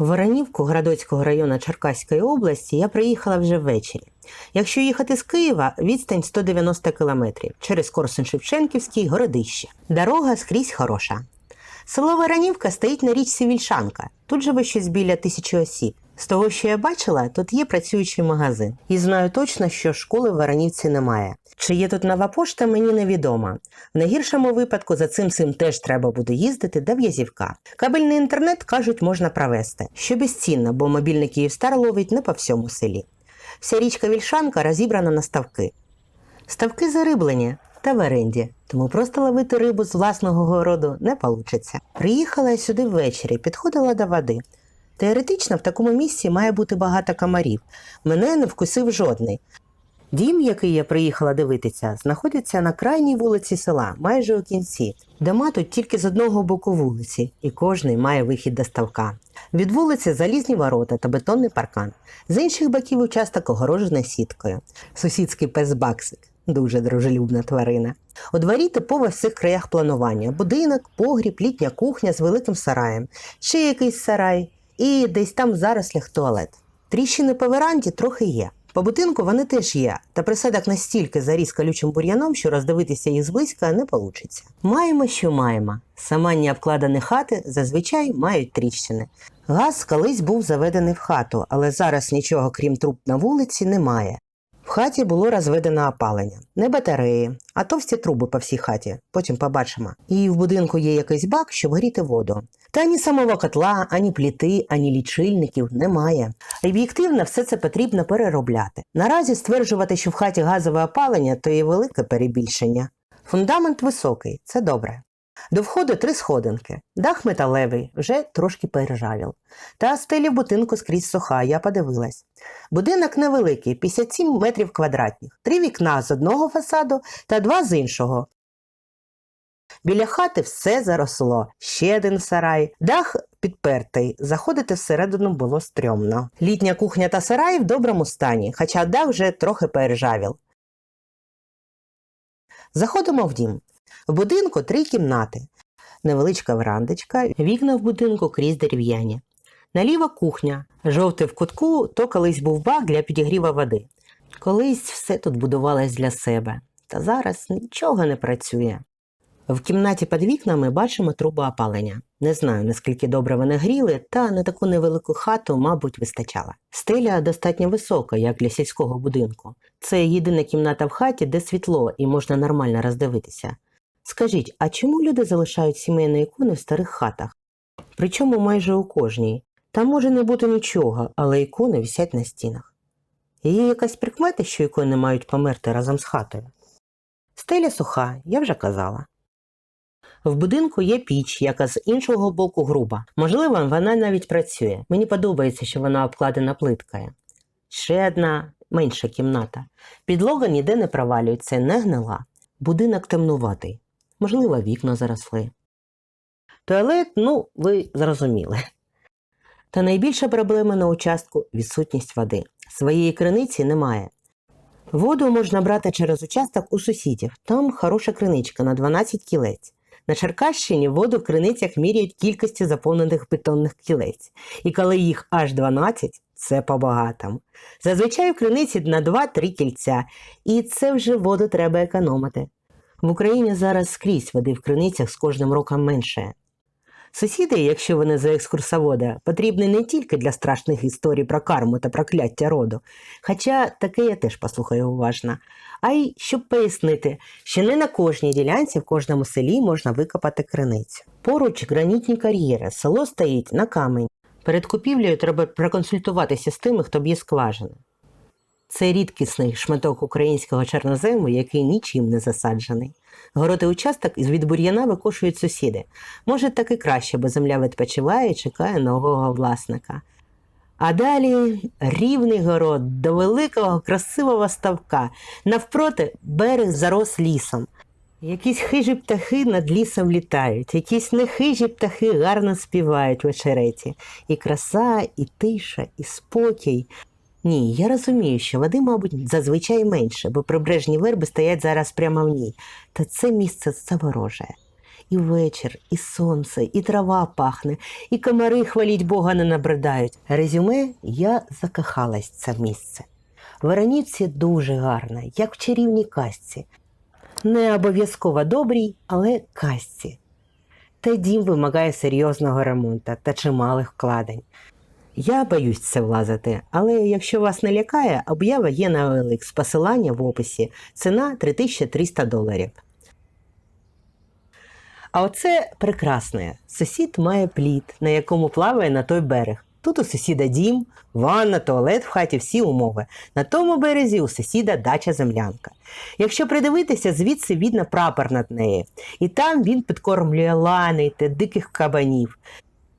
В Воронівку Градоцького району Черкаської області я приїхала вже ввечері. Якщо їхати з Києва, відстань 190 кілометрів через Корсун-Шевченківський городище. Дорога скрізь хороша. Село Воронівка стоїть на річці Вільшанка. Тут живе щось біля тисячі осіб. З того, що я бачила, тут є працюючий магазин. І знаю точно, що школи в Воронівці немає. Чи є тут нова пошта, мені невідомо. В найгіршому випадку за цим цим теж треба буде їздити до в'язівка. Кабельний інтернет, кажуть, можна провести, що безцінно, бо мобільний Київстар ловить не по всьому селі. Вся річка Вільшанка розібрана на ставки. Ставки зариблені та в оренді, тому просто ловити рибу з власного городу не получиться. Приїхала я сюди ввечері, підходила до води. Теоретично в такому місці має бути багато комарів. Мене не вкусив жодний. Дім, який я приїхала дивитися, знаходиться на крайній вулиці села, майже у кінці. Дома тут тільки з одного боку вулиці, і кожний має вихід до ставка. Від вулиці залізні ворота та бетонний паркан. З інших боків участок огорожений сіткою. Сусідський пес Баксик дуже дружелюбна тварина. У дворі типово в всіх краях планування: будинок, погріб, літня кухня з великим сараєм, ще якийсь сарай, і десь там в зарослях туалет. Тріщини по веранді трохи є. По будинку вони теж є, та присадок настільки заріс колючим бур'яном, що роздивитися їх зблизька не вийде. Маємо, що маємо. Саманні обкладені хати зазвичай мають тріщини. Газ колись був заведений в хату, але зараз нічого крім труб на вулиці немає. В хаті було розведено опалення, не батареї, а товсті труби по всій хаті. Потім побачимо. І в будинку є якийсь бак, щоб гріти воду. Та ані самого котла, ані пліти, ані лічильників немає. Об'єктивно все це потрібно переробляти. Наразі стверджувати, що в хаті газове опалення, то є велике перебільшення. Фундамент високий, це добре. До входу три сходинки. Дах металевий, вже трошки перержавів. Та стеля в будинку скрізь суха, я подивилась. Будинок невеликий, 57 метрів квадратних, три вікна з одного фасаду та два з іншого. Біля хати все заросло, ще один сарай, дах підпертий, заходити всередину було стрьомно. Літня кухня та сарай в доброму стані, хоча дах вже трохи перержавів. Заходимо в дім. В будинку три кімнати. Невеличка верандочка, вікна в будинку крізь дерев'яні. Наліва кухня. Жовтий в кутку то колись був бак для підігріва води. Колись все тут будувалось для себе, та зараз нічого не працює. В кімнаті під вікнами бачимо трубу опалення. Не знаю, наскільки добре вони гріли, та на таку невелику хату, мабуть, вистачало. Стеля достатньо висока, як для сільського будинку. Це єдина кімната в хаті, де світло і можна нормально роздивитися. Скажіть, а чому люди залишають сімейні ікони в старих хатах? Причому майже у кожній. Там може не бути нічого, але ікони висять на стінах. Є якась прикмета, що ікони мають померти разом з хатою. Стеля суха, я вже казала. В будинку є піч, яка з іншого боку груба. Можливо, вона навіть працює. Мені подобається, що вона обкладена плиткою. Ще одна менша кімната. Підлога ніде не провалюється, не гнила. Будинок темнуватий. Можливо, вікна заросли. Туалет, ну, ви зрозуміли. Та найбільша проблема на участку відсутність води. Своєї криниці немає. Воду можна брати через участок у сусідів. Там хороша криничка на 12 кілець. На Черкащині воду в криницях міряють кількістю заповнених бетонних кілець. І коли їх аж 12, це по-багатому. Зазвичай в криниці на 2-3 кільця, і це вже воду треба економити. В Україні зараз скрізь води в криницях з кожним роком менше. Сусіди, якщо вони за екскурсовода, потрібні не тільки для страшних історій про карму та прокляття роду, хоча таке я теж послухаю уважно, а й щоб пояснити, що не на кожній ділянці в кожному селі можна викопати криницю. Поруч гранітні кар'єри, село стоїть на камені. Перед купівлею треба проконсультуватися з тими, хто б'є скважини. Це рідкісний шматок українського чорнозему, який нічим не засаджений. Городи участок із від бур'яна викошують сусіди. Може, так і краще, бо земля відпочиває і чекає нового власника. А далі рівний город до великого красивого ставка. Навпроти берег зарос лісом. Якісь хижі птахи над лісом літають, якісь нехижі птахи гарно співають в очереті. І краса, і тиша, і спокій. Ні, я розумію, що води, мабуть, зазвичай менше, бо прибережні верби стоять зараз прямо в ній. Та це місце заворожує. І вечір, і сонце, і трава пахне, і комари, хваліть Бога, не набридають. Резюме я закохалась в це місце. Веронівці дуже гарна, як в чарівній казці. Не обов'язково добрій, але казці. Та дім вимагає серйозного ремонту та чималих вкладень. Я боюсь це влазити, але якщо вас не лякає, об'ява є на OLX, посилання в описі, ціна 3300 доларів. А оце прекрасне. Сусід має плід, на якому плаває на той берег. Тут у сусіда дім, ванна, туалет в хаті, всі умови. На тому березі у сусіда дача землянка. Якщо придивитися, звідси видно прапор над нею. І там він підкормлює лани та диких кабанів.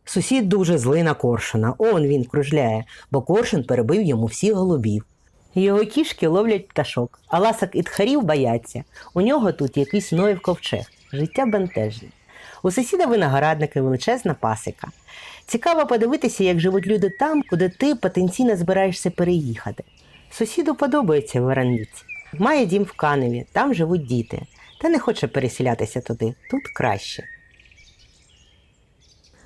Сусід дуже злий на коршуна. Он він кружляє, бо коршун перебив йому всіх голубів. Його кішки ловлять пташок, а ласок і тхарів бояться. У нього тут якийсь Ноїв ковчег. Життя бентежне. У сусіда виноградники величезна пасіка. Цікаво подивитися, як живуть люди там, куди ти потенційно збираєшся переїхати. Сусіду подобається Воронівці. Має дім в Каневі, там живуть діти, та не хоче переселятися туди. Тут краще.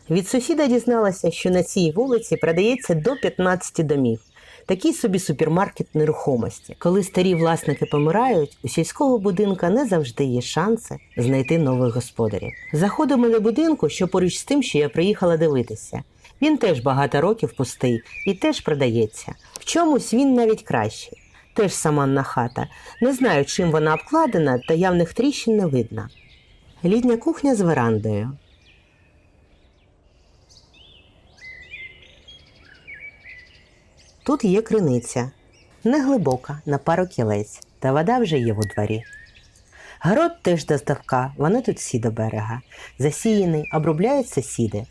Від сусіда дізналася, що на цій вулиці продається до 15 домів. Такий собі супермаркет нерухомості. Коли старі власники помирають, у сільського будинка не завжди є шанси знайти нових господарів. Заходимо до будинку, що поруч з тим, що я приїхала дивитися. Він теж багато років пустий і теж продається. В чомусь він навіть кращий. Теж саманна хата. Не знаю, чим вона обкладена, та явних тріщин не видно. Літня кухня з верандою. Тут є криниця, неглибока, на пару кілець, та вода вже є у дворі. Город теж доставка, вони тут всі до берега. Засіяний, обробляють сусіди.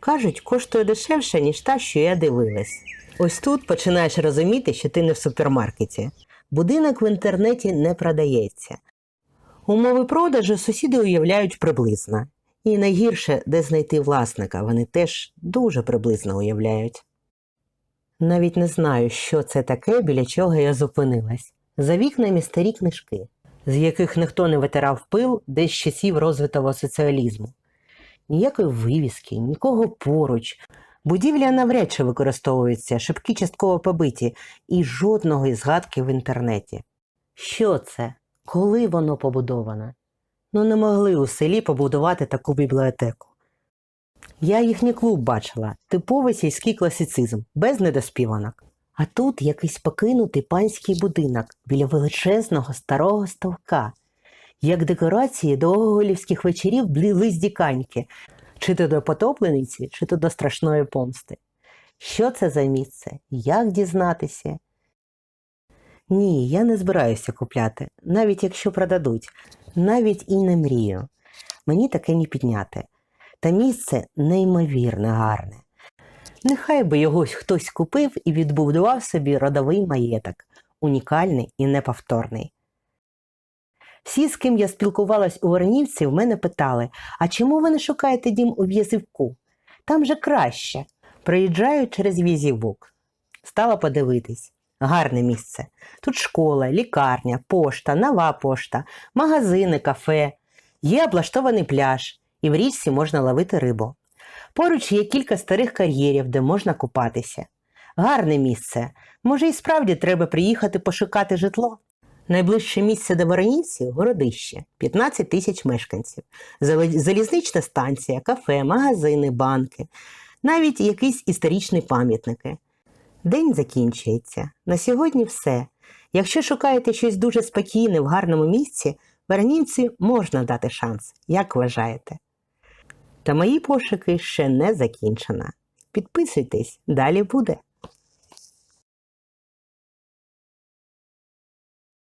Кажуть, коштує дешевше, ніж та, що я дивилась. Ось тут починаєш розуміти, що ти не в супермаркеті. Будинок в інтернеті не продається. Умови продажу сусіди уявляють приблизно. І найгірше, де знайти власника, вони теж дуже приблизно уявляють. Навіть не знаю, що це таке, біля чого я зупинилась. За вікнами старі книжки, з яких ніхто не витирав пил десь часів розвитого соціалізму. Ніякої вивіски, нікого поруч. Будівля навряд чи використовується, шибки частково побиті, і жодного згадки в інтернеті. Що це? Коли воно побудоване? Ну не могли у селі побудувати таку бібліотеку. Я їхній клуб бачила, типовий сільський класицизм, без недоспіванок. А тут якийсь покинутий панський будинок біля величезного старого ставка. Як декорації до оголівських вечорів бліли здіканьки, чи то до потоплениці, чи то до страшної помсти. Що це за місце? Як дізнатися? Ні, я не збираюся купляти, навіть якщо продадуть, навіть і не мрію. Мені таке не підняти. Та місце неймовірно гарне. Нехай би його хтось купив і відбудував собі родовий маєток, унікальний і неповторний. Всі, з ким я спілкувалась у Воронівці, в мене питали: а чому ви не шукаєте дім у В'язівку? Там же краще. Приїжджаю через В'язівок. Стала подивитись. Гарне місце. Тут школа, лікарня, пошта, нова пошта, магазини, кафе. Є облаштований пляж, і в річці можна ловити рибу. Поруч є кілька старих кар'єрів, де можна купатися. Гарне місце. Може, і справді треба приїхати пошукати житло. Найближче місце до Воронівці – городище, 15 тисяч мешканців, залізнична станція, кафе, магазини, банки, навіть якісь історичні пам'ятники. День закінчується. На сьогодні все. Якщо шукаєте щось дуже спокійне в гарному місці, Воронівці можна дати шанс, як вважаєте. Та мої пошуки ще не закінчено. Підписуйтесь, далі буде.